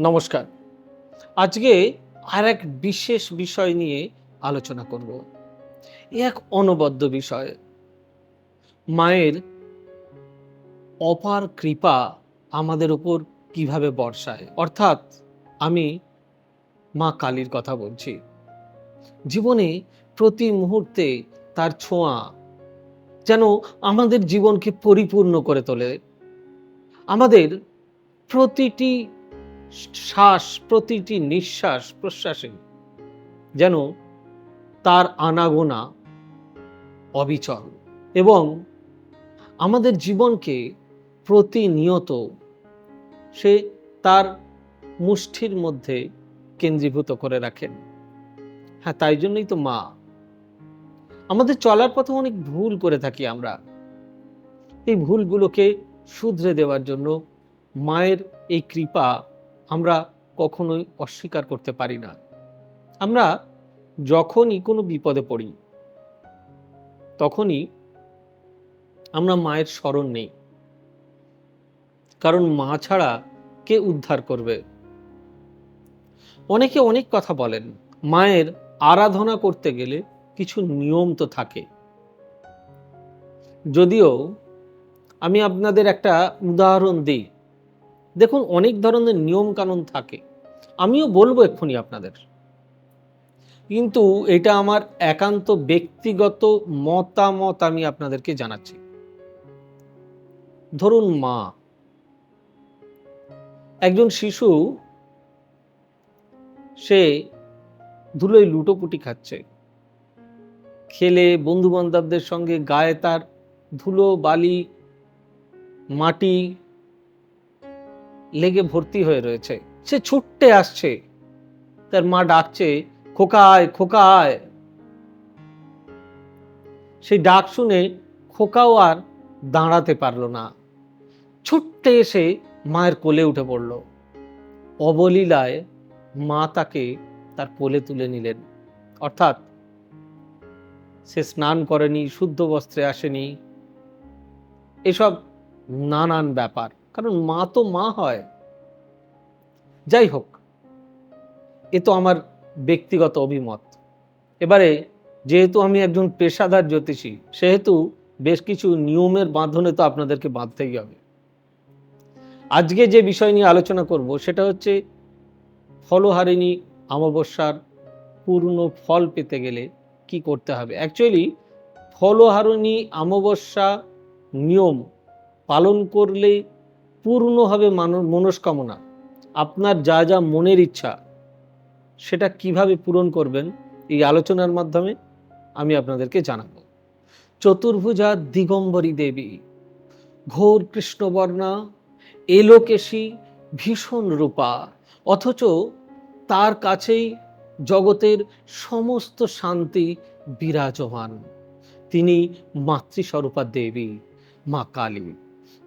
নমস্কার। আজকে আর এক বিশেষ বিষয় নিয়ে আলোচনা করব। এ এক অনবদ্য বিষয়। মায়ের অপার কৃপা আমাদের উপর কীভাবে বর্ষায়? অর্থাৎ আমি মা কালীর কথা বলছি। জীবনে প্রতি মুহূর্তে তার ছোঁয়া যেন আমাদের জীবনকে পরিপূর্ণ করে তোলে। আমাদের প্রতিটি শ্বাস, প্রতিটি নিঃশ্বাস প্রশ্বাসে যেন তার আনাগোনা অবিচল। এবং আমাদের জীবনকে প্রতিনিয়ত সে তার মুষ্টির মধ্যে কেন্দ্রীভূত করে রাখেন। হ্যাঁ তাই জন্যই তো মা। আমাদের চলার পথে অনেক ভুল করে থাকি আমরা। এই ভুলগুলোকে শুধরে দেওয়ার জন্য মায়ের এই কৃপা আমরা কখনোই অস্বীকার করতে পারি না। আমরা যখনই কোনো বিপদে পড়ি, তখনই আমরা মায়ের স্মরণ নেই। কারণ মা ছাড়া কে উদ্ধার করবে? অনেকে অনেক কথা বলেন, মায়ের আরাধনা করতে গেলে কিছু নিয়ম তো থাকে। যদিও আমি আপনাদের একটা উদাহরণ দিই। দেখুন, অনেক ধরনের নিয়ম কানুন থাকে। আমিও বলব এক্ষুনি আপনাদের। কিন্তু এটা আমার একান্ত ব্যক্তিগত মতামত আমি আপনাদেরকে জানাচ্ছি। ধরুন মা। একজন শিশু, সে ধুলোয় লুটোপুটি খাচ্ছে। খেলে বন্ধু বান্ধবদের সঙ্গে গায়ে তার ধুলো, বালি, মাটি লেগে ভর্তি হয়ে রয়েছে। সে ছুটতে আসছে। তার মা ডাকছে, খোকায় খোকায়। সেই ডাক শুনে খোকাও আর দাঁড়াতে পারল না। ছুটতে এসে মায়ের কোলে উঠে পড়ল। অবলীলায় মা তাকে তার কোলে তুলে নিলেন। অর্থাৎ সে স্নান করেনি, শুদ্ধ বস্ত্রে আসেনি। এসব নানান ব্যাপার। কারণ মা তো মা হয়। যাই হোক, এ তো আমার ব্যক্তিগত অভিমত। এবারে যেহেতু আমি একজন পেশাদার জ্যোতিষী, সেহেতু বেশ কিছু নিয়মের বাঁধনে তো আপনাদেরকে বাঁধতেই হবে। আজকে যে বিষয় নিয়ে আলোচনা করব, সেটা হচ্ছে ফলহারিণী অমাবস্যার পূর্ণ ফল পেতে গেলে কি করতে হবে? অ্যাকচুয়ালি ফলহারিণী অমাবস্যা নিয়ম পালন করলে পূর্ণ হবে মনস্কামনা, আপনার যা যা মনের ইচ্ছা, সেটা কীভাবে পূরণ করবেন এই আলোচনার মাধ্যমে আমি আপনাদেরকে জানাব। চতুর্ভুজা দিগম্বরী দেবী, ঘোর কৃষ্ণবর্ণা, এলোকেশী ভীষণ রূপা, অথচ তার কাছেই জগতের সমস্ত শান্তি বিরাজমান। তিনি মাতৃস্বরূপা দেবী, মা কালী।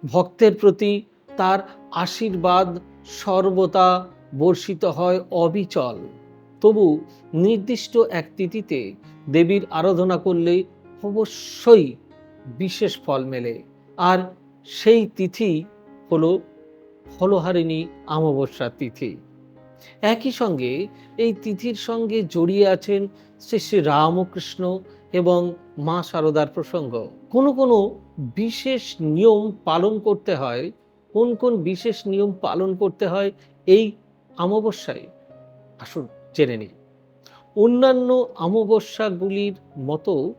ভক্তের প্রতি তার আশীর্বাদ সর্বদা বর্ষিত হয় অবিচল। তবু নির্দিষ্ট এক তিথিতে দেবীর আরাধনা করলে অবশ্যই বিশেষ ফল মেলে। আর সেই তিথি হলো ফলহারিণী অমাবস্যা তিথি। একই সঙ্গে এই তিথির সঙ্গে জড়িয়ে আছেন শ্রী শ্রী রামকৃষ্ণ এবং মা শারদার প্রসঙ্গ। কোনো কোনো বিশেষ নিয়ম পালন করতে হয় কোন কোন বিশেষ নিয়ম পালন করতে হয় এই অমাবস্যায়? আসুন জেনে নিই। অন্যান্য অমাবস্যাগুলির মতো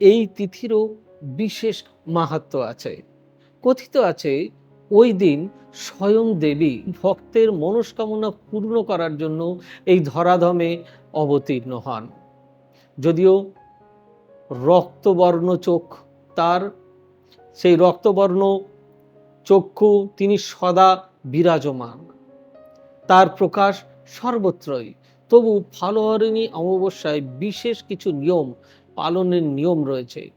এই তিথিরও বিশেষ মাহাত্ম আছে। কথিত আছে, ওই দিন স্বয়ং দেবী ভক্তের মনস্কামনা পূর্ণ করার জন্য এই ধরাধমে অবতীর্ণ হন। যদিও রক্তবর্ণ চোখ তার, সেই রক্তবর্ণ চক্ষু, তিনি সদা বিরাজমান। তার প্রকাশ সর্বত্রই। তবু ফালোয়ারিণী অমাবস্যায় বিশেষ কিছু নিয়ম, পালনের নিয়ম রয়েছে।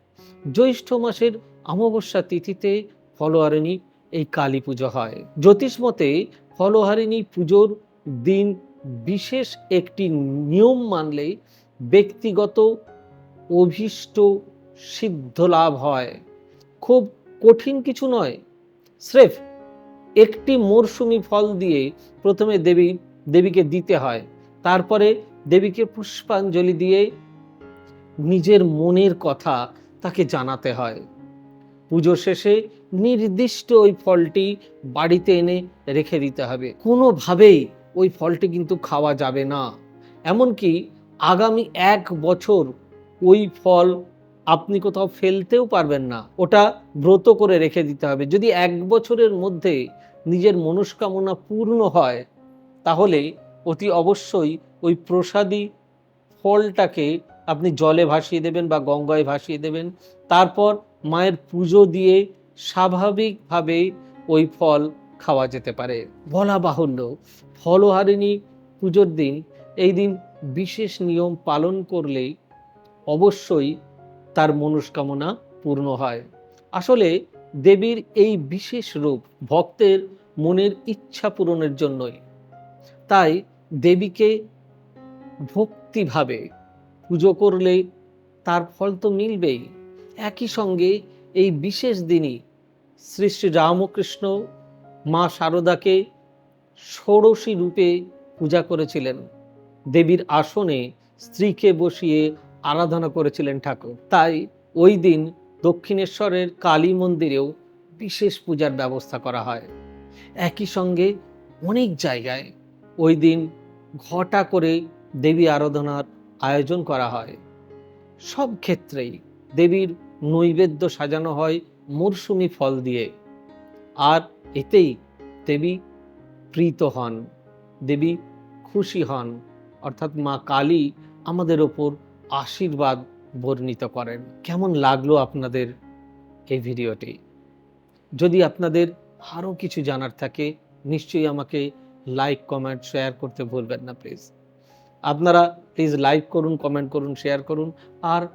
জ্যৈষ্ঠ মাসের অমাবস্যা তিথিতে ফলোয়ারিণী এই কালী পুজো হয়। জ্যোতিষ মতে, ফলহারিণী পুজোর দিন বিশেষ একটি নিয়ম মানলে ব্যক্তিগত অভীষ্ট সিদ্ধ লাভ হয়। খুব কঠিন কিছু নয় স্রেফ একটি মরশুমি ফল দিয়ে প্রথমে দেবী, দেবীকে দিতে হয়। তারপরে দেবীকে পুষ্পাঞ্জলি দিয়ে নিজের মনের কথা তাকে জানাতে হয়। পুজো শেষে নির্দিষ্ট ওই ফলটি বাড়িতে এনে রেখে দিতে হবে। কোনোভাবেই ওই ফলটি কিন্তু খাওয়া যাবে না। এমনকি আগামী এক বছর ওই ফল আপনি কোথাও ফেলতেও পারবেন না। ওটা ব্রত করে রেখে দিতে হবে। যদি এক বছরের মধ্যে নিজের মনস্কামনা পূর্ণ হয়, তাহলে অতি অবশ্যই ওই প্রসাদী ফলটাকে আপনি জলে ভাসিয়ে দেবেন বা গঙ্গায় ভাসিয়ে দেবেন। তারপর মায়ের পুজো দিয়ে স্বাভাবিকভাবে ওই ফল খাওয়া যেতে পারে। বলা বাহুল্য, ফলহারিণী পুজোর দিন, এই দিন বিশেষ নিয়ম পালন করলেই অবশ্যই তার মনস্কামনা পূর্ণ হয়। আসলে দেবীর এই বিশেষ রূপ ভক্তের মনের ইচ্ছা পূরণের জন্যই। তাই দেবীকে ভক্তিভাবে পুজো করলে তার ফল তো মিলবেই। একই সঙ্গে এই বিশেষ দিনই শ্রী শ্রী রামকৃষ্ণ মা শারদাকে ষোড়শী রূপে পূজা করেছিলেন। দেবীর আসনে স্ত্রীকে বসিয়ে আরাধনা করেছিলেন ঠাকুর। তাই ওই দিন দক্ষিণেশ্বরের কালী মন্দিরেও বিশেষ পূজার ব্যবস্থা করা হয়। একই সঙ্গে অনেক জায়গায় ওই দিন ঘটা করে দেবী আরাধনার আয়োজন করা হয়। সব ক্ষেত্রেই দেবীর নৈবেদ্য সাজানো হয় মরশুমি ফল দিয়ে। আর এতেই দেবী প্রীত হন, দেবী খুশি হন। অর্থাৎ মা কালী আমাদের ওপর আশীর্বাদ বর্ণিত করেন। কেমন লাগল আপনাদের এই ভিডিওটি? যদি আপনাদের আরও কিছু জানার থাকে, নিশ্চয়ই আমাকে লাইক, কমেন্ট, শেয়ার করতে ভুলবেন না, প্লিজ। আপনারা প্লিজ লাইক করুন, কমেন্ট করুন, শেয়ার করুন। আর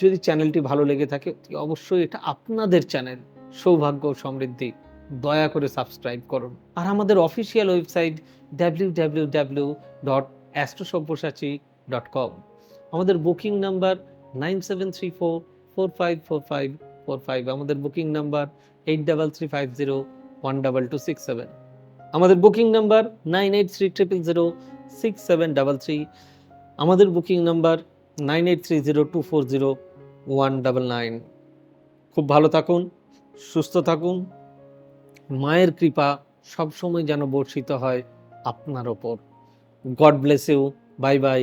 যদি চ্যানেলটি ভালো লেগে থাকে অবশ্যই এটা আপনাদের চ্যানেল, সৌভাগ্য সমৃদ্ধি। দয়া করে সাবস্ক্রাইব করুন। আর আমাদের official website W W W dot Astrosabyasachi dot com আমাদের booking number nine seven three four four five four five four five আমাদের booking number eight double three five zero one double two six seven আমাদের booking number nine eight three triple zero six seven double three আমাদের booking number nine eight three zero two four zero one double nine খুব ভালো থাকুন, সুস্থ থাকুন। মায়ের কৃপা সবসময় যেন বর্ষিত হয় আপনার ওপর। God bless you bye bye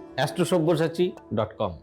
Astrosabyasachi dot com.